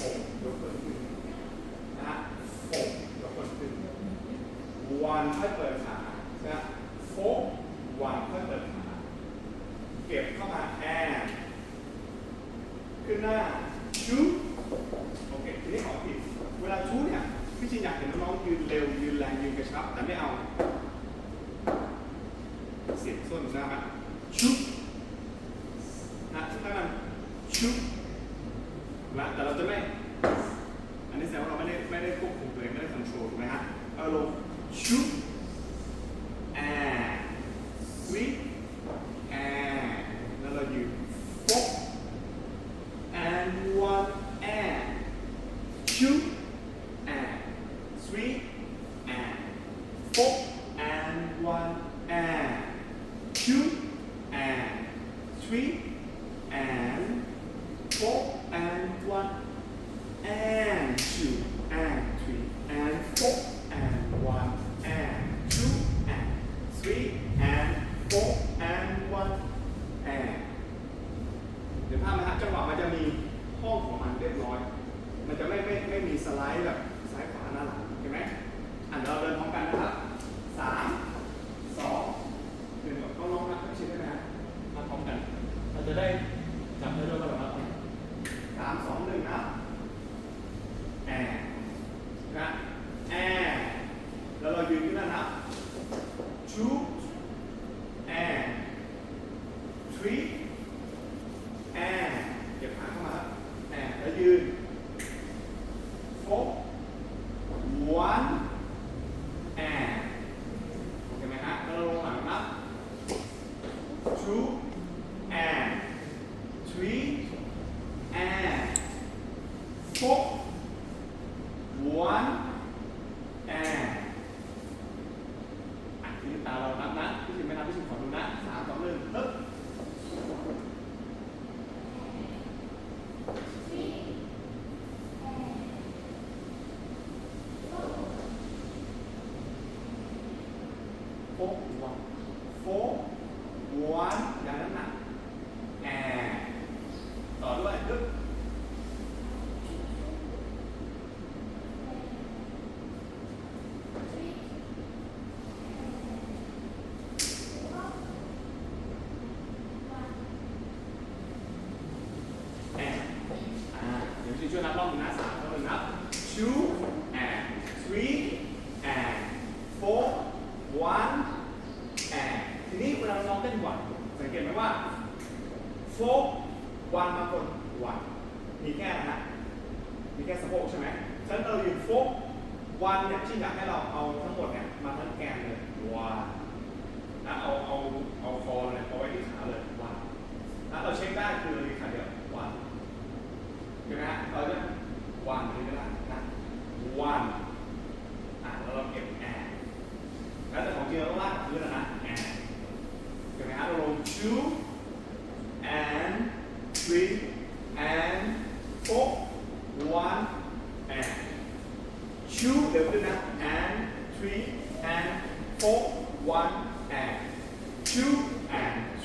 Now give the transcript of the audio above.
ผกยกคนขึ้นนะผกยกคนขึ้นวันค่อยเปิดขานะโฟกวันค่อยเปิดขาเก็บเข้ามาแอนขึ้นหน้าชูโอเคทีนี้ขอผิดเวลาชูเนี่ยพี่ชินอยากเห็นน้องๆยืนเร็วยืนแรงยืนกระชับแต่ไม่เอา เสียงส้นนะครับชุบนะถ้ามันชุบ งชุบ and sweep and แล้วเรายืนโป๊ะ and one and shoot and sweep and four and one and shoot and sweep and four and one and shoot and three and four and one and two and three and four and one and เดี๋ยวภาพนะฮะจังหวะมันจะมีห้องของมันเรียบร้อย มันจะไม่ไม่ไม่มีสไลด์แบบซ้ายขวาหน้าหลังเห็นไหมอะเดี๋ยวเราเดินพร้อมกันนะครับสามสองหนึ่งก็น้องๆนับให้ชิดได้ไหมฮะนับพร้อมกัน เรา จะได้จำได้ด้วยว่าเรานับสามสองหนึ่งนับแอร์นะแอนแล้วเรายืนขึ้นแล้วนับ two and three แอร์เก็บขาเข้ามาครับแอร์แล้วยืนโฟวันแอร์โอเคไหมฮะแล้วเราลงหลังนับ two and three and four one and อะที่ตาเรานับนะพี่ชิมไม่นับพี่ชิมขอดูนะสามสองหนึ่งปึ๊บโฟวันโฟวันอย่างนั้นนะแอร์ต่อด้วยดึ๊บแอร์อ่าเดี๋ยวช่วยนับรอบหนึงนะสามรอบหนึงนับ two and three and four one and ทีนี้เวลาเราเต้นวันสังเกตไหมว่าโฟวันบางคนวันมีแค่นะฮะมีแค่สะโพกใช่ไหมฉะนั้นเราอยืนโฟวันเนี่ยที่อยากให้เราเอาทั้งหมดเนี่ยมาทั้งแกนเลยวันนะเอาเอาเอาคอเนี่ยเอาไว้ที่ขา two and three and four. One and two. Double and three and four. One and two.